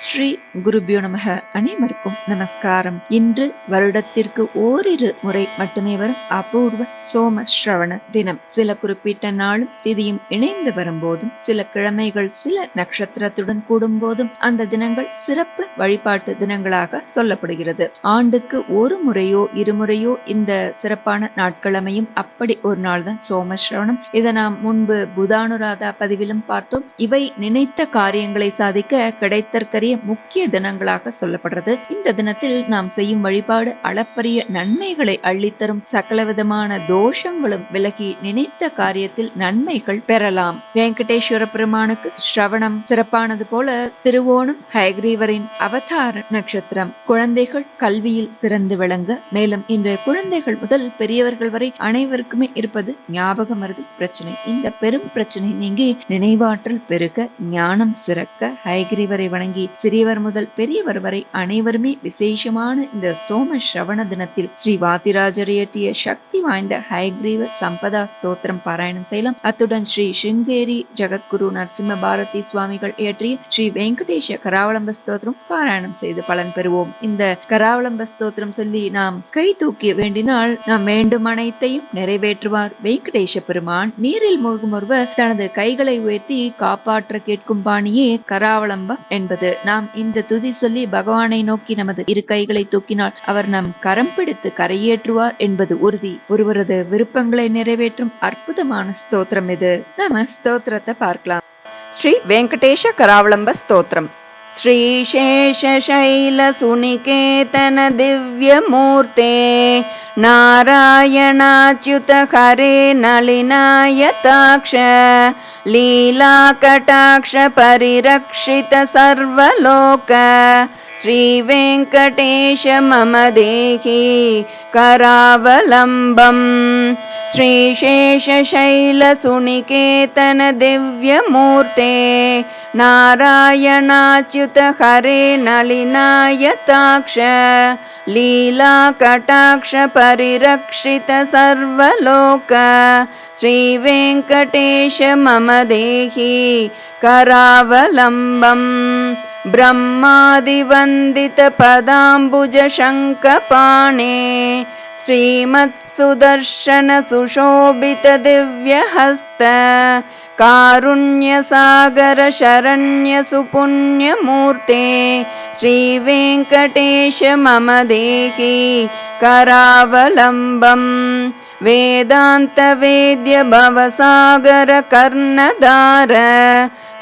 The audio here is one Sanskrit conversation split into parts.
ஸ்ரீ குருபியோ நமக அனைவருக்கும் நமஸ்காரம். இன்று வருடத்திற்கு ஓரிரு முறை மட்டுமே வரும் அபூர்வ சோம ஸ்ரவண தினம். சில குறிப்பிட்ட நாளும் திதியும் இணைந்து வரும்போதும் சில கிழமைகள் சில நட்சத்திரத்துடன் கூடும் போதும் அந்த தினங்கள் சிறப்பு வழிபாட்டு தினங்களாக சொல்லப்படுகிறது. ஆண்டுக்கு ஒரு முறையோ இருமுறையோ இந்த சிறப்பான நாட்கிழமையும் அப்படி ஒரு நாள் தான் சோமஸ்ரவணம் இதை நாம் முன்பு புதானுராதா பதிவிலும் பார்த்தோம். இவை நினைத்த காரியங்களை சாதிக்க கிடைத்தற்க அளப்பரிய முக்கிய தினங்களாக சொல்லப்படுறது. இந்த தினத்தில் நாம் செய்யும் வழிபாடு அளப்பரிய நன்மைகளை அள்ளித்தரும். சகலவிதமான தோஷங்களும் விலகி நினைத்த காரியத்தில் நன்மைகள் பெறலாம். வெங்கடேஸ்வர பெருமானுக்கு ஸ்ரவணம் சிறப்பானது போல திருவோணம் ஹயக்ரீவரின் அவதார நட்சத்திரம். குழந்தைகள் கல்வியில் சிறந்து விளங்க மேலும் இன்றைய குழந்தைகள் முதல் பெரியவர்கள் வரை அனைவருக்குமே இருப்பது ஞாபக மருதி பிரச்சனை. இந்த பெரும் பிரச்சனை நீங்கி நினைவாற்றல் பெருக ஞானம் சிறக்க ஹயகிரிவரை வணங்கி சிறியவர் முதல் பெரியவர் வரை அனைவருமே விசேஷமான இந்த சோம ஸ்ரவண தினத்தில் ஸ்ரீ வாத்திராஜர் இயற்றிய சக்தி வாய்ந்த ஹயக்ரீவ சம்பதா ஸ்தோத்திரம் பாராயணம் செய்யலாம். அத்துடன் ஸ்ரீ சிங்கேரி ஜெகத்குரு நரசிம்ம பாரதி சுவாமிகள் இயற்றிய ஸ்ரீ வெங்கடேஷ கராவளம்ப ஸ்தோத்திரம் பாராயணம் செய்து பலன் பெறுவோம். இந்த கராவளம்ப ஸ்தோத்திரம் சொல்லி நாம் கை தூக்கி வேண்டினால் நாம் வேண்டும் அனைத்தையும் நிறைவேற்றுவார் வெங்கடேஷ பெருமான். நீரில் மூழ்கும் ஒருவர் தனது கைகளை உயர்த்தி காப்பாற்ற கேட்கும் பாணியே கராவளம்பம் என்பது. நாம் இந்த துதி சொல்லி பகவானை நோக்கி நமது இரு கைகளை தூக்கினால் அவர் நம் கரம் பிடித்து கரையேற்றுவார் என்பது உறுதி ஒருவரது விருப்பங்களை நிறைவேற்றும் அற்புதமான ஸ்தோத்திரம் இது நாம ஸ்தோத்திரத்தை பார்க்கலாம் ஸ்ரீ வெங்கடேஷ கராவளம்ப ஸ்தோத்திரம் श्रीशेषशैलसुनिकेतन दिव्यमूर्ते नारायणाच्युत हरे नलिनायताक्ष लीलाकटाक्ष परिरक्षित सर्वलोक श्रीवेङ्कटेश मम देहि करावलम्बम् श्रीशेषशैलसुनिकेतन दिव्यमूर्ते नारायणाच्युत हरे नलिनायताक्ष लीलाकटाक्ष परिरक्षित सर्वलोक। श्रीवेङ्कटेश मम देहि करावलम्बम्। ब्रह्मादिवन्दितपदाम्बुजशङ्कपाणे श्रीमत्सुदर्शनसुशोभितदिव्यहस्त कारुण्यसागर शरण्यसुपुण्यमूर्ते श्रीवेङ्कटेश मम देहि करावलम्बम् वेदान्तवेद्य भवसागर कर्णधार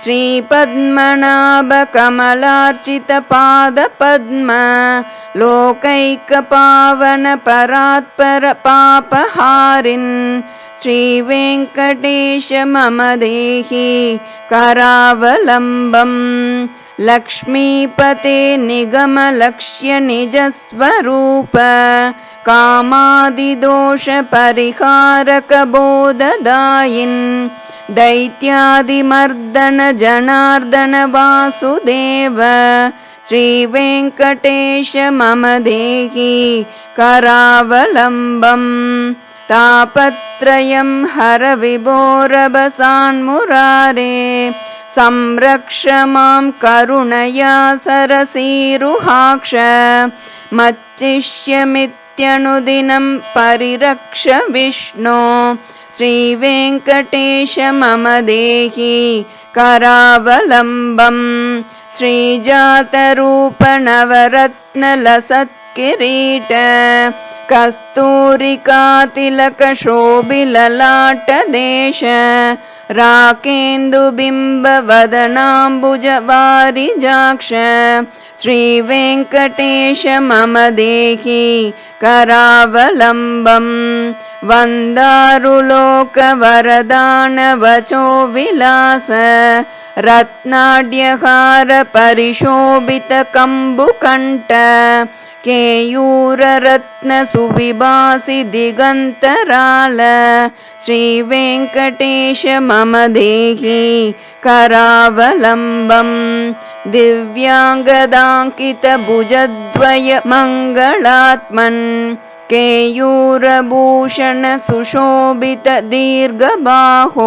श्रीपद्मनाभकमलार्चितपादपद्म लोकैकपावन परात्पर पापहारिन् श्रीवेङ्कटेश मम देहि करावलम्बम् लक्ष्मीपते निगमलक्ष्यनिजस्वरूप कामादिदोषपरिहारकबोधदायिन् दैत्यादिमर्दन वासुदेव श्रीवेङ्कटेश मम देहि करावलम्बम् तापत्रयं हर विभोरभसान्मुरारे संरक्ष मां करुणया सरसीरुहाक्ष मच्चिष्यमित्यनुदिनं परिरक्ष विष्णो। श्रीवेङ्कटेश मम देहि करावलम्बम् श्रीजातरूपनवरत्नलसत् किरीट कस्तूरिकातिलकशोभिललाटदेश राकेन्दुबिम्बवदनाम्बुजवारिजाक्ष श्रीवेङ्कटेश मम देहि करावलम्बम् वन्दारुलोकवरदानवचो विलास रत्नाड्यहार परिशोभितकम्बुकण्ठ केयूररत्नसुविभासि दिगन्तराल श्रीवेङ्कटेश मम देहि करावलम्बम् दिव्याङ्गदाङ्कितभुजद्वय मङ्गलात्मन् केयूरभूषण सुशोभित दीर्घबाहो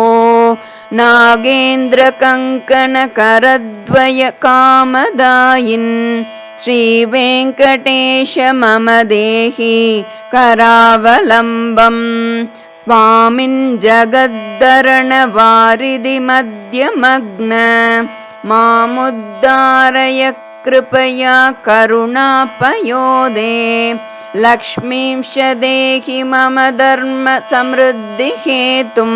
नागेन्द्रकङ्कणकरद्वय कामदायिन् श्रीवेङ्कटेश मम देहि करावलम्बम् स्वामिन् जगद्धरणवारिधिमध्यमग्न मामुद्धारय कृपया करुणापयोदे लक्ष्मींश देहि मम धर्म समृद्धिहेतुं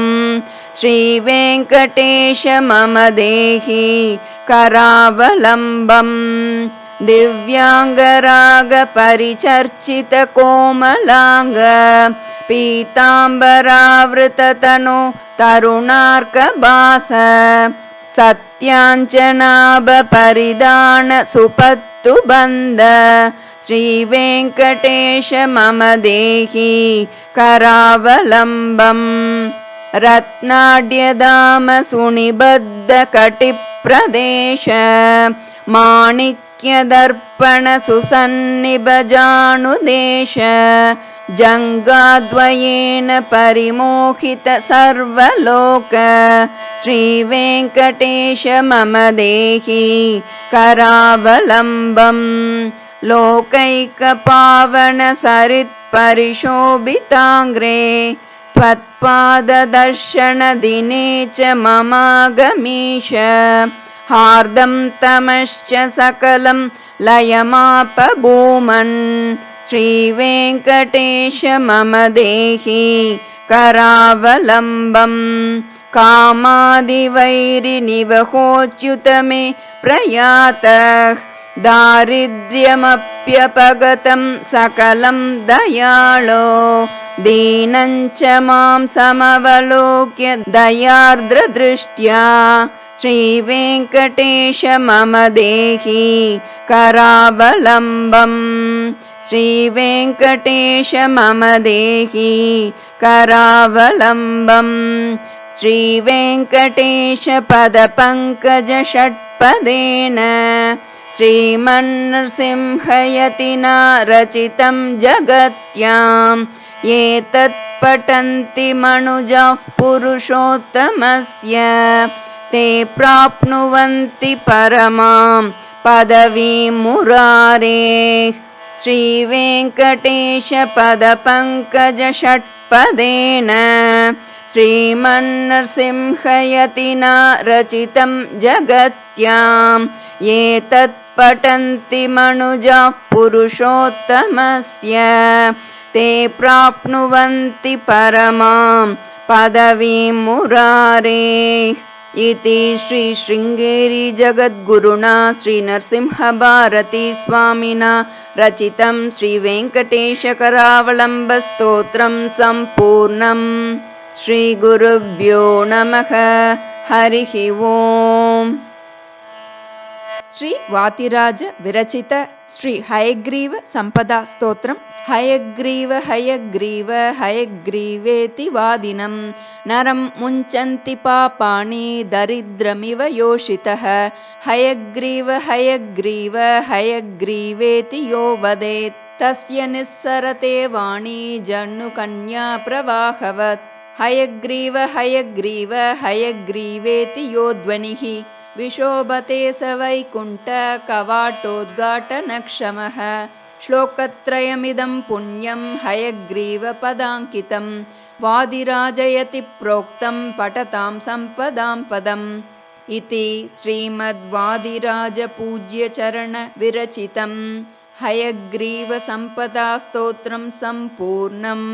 श्रीवेङ्कटेश मम देहि करावलम्बम्। दिव्याङ्गरागपरिचर्चितकोमलाङ्ग पीताम्बरावृततनो तरुणार्कभास सत्याञ्जनाभपरिधान सुपत्तु बन्द श्रीवेङ्कटेश मम देहि करावलम्बम् रत्नाड्यधाम सुनिबद्धकटिप्रदेश माणिक्यदर्पण सुसन्निभजानुदेश जङ्गाद्वयेन परिमोहित सर्वलोक श्रीवेङ्कटेश मम देहि करावलम्बम् लोकैकपावन सरित्परिशोभिताङ्ग्रे त्वत्पाददर्शनदिने च ममागमीश हार्दं तमश्च सकलं लयमापभूमन्। श्रीवेङ्कटेश मम देहि करावलम्बम् कामादिवैरिनिवहोच्युत मे प्रयातः। दारिद्र्यमप्यपगतं सकलं दीनं च मां समवलोक्य दयार्द्रदृष्ट्या श्रीवेङ्कटेश मम देहि करावलम्बम्। श्रीवेङ्कटेश मम देहि करावलम्बम्। श्रीवेङ्कटेश पदपङ्कज षट्पदेन श्रीमन्नृसिंहयतिना रचितं जगत्याम्। एतत् पठन्ति मनुजाः पुरुषोत्तमस्य ते प्राप्नुवन्ति परमां पदवीं मुरारेः श्रीवेङ्कटेश पदपङ्कज षट्पदेन श्रीमन्नृसिंहयतिना रचितं जगत्याम् एतत् पठन्ति मनुजाः पुरुषोत्तमस्य ते प्राप्नुवन्ति परमां पदवीं मुरारेः इति श्रीशृङ्गेरीजगद्गुरुणा श्रीनरसिंहभारतीस्वामिना रचितं श्रीवेङ्कटेशकरावलम्बस्तोत्रं सम्पूर्णम् श्रीगुरुभ्यो नमः हरिः ओम्। श्रीवातिराज विरचित श्री हैग्रीवसम्पदा स्तोत्रम् हयग्रीव हयग्रीव हयग्रीवेति वादिनं। नरं मुञ्चन्ति पापाणि दरिद्रमिव योषितः। हयग्रीव हयग्रीव हयग्रीवेति यो वदेत्। तस्य निःसरते वाणी जनुकन्या प्रवाहवत्। हयग्रीव हयग्रीव हयग्रीवेति यो ध्वनिः। विशोभते स वैकुण्ठ कवाटोद्घाटनक्षमः। श्लोकत्रयमिदं पुण्यं हयग्रीवपदाङ्कितं वादिराजयति प्रोक्तं पठतां सम्पदां पदम् इति श्रीमद्वादिराजपूज्यचरणविरचितं हयग्रीवसम्पदास्तोत्रं सम्पूर्णम्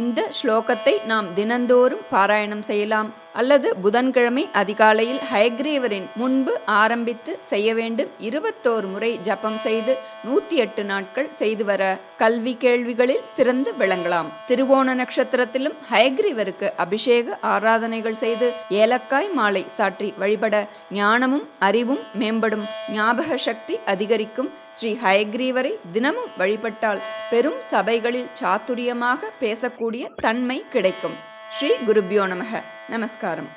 இந்த ஸ்லோகத்தை நாம் தினந்தோறும் பாராயணம் செய்யலாம் அல்லது புதன்கிழமை அதிகாலையில் ஹயக்ரீவரின் முன்பு ஆரம்பித்து செய்ய வேண்டும் இருபத்தோரு முறை ஜபம் செய்து நூத்தி எட்டு நாட்கள் செய்து வர கல்வி கேள்விகளில் சிறந்து விளங்கலாம். திருவோண நட்சத்திரத்திலும் ஹயக்ரீவருக்கு அபிஷேக ஆராதனைகள் செய்து ஏலக்காய் மாலை சாற்றி வழிபட ஞானமும் அறிவும் மேம்படும். ஞாபக சக்தி அதிகரிக்கும். ஸ்ரீ ஹயக்ரீவரை தினமும் வழிபட்டால் பெரும் சபைகளில் சாத்துரியமாக பேசக்கூடிய தன்மை கிடைக்கும். ஸ்ரீ குருபியோ நமக. నమస్కారం.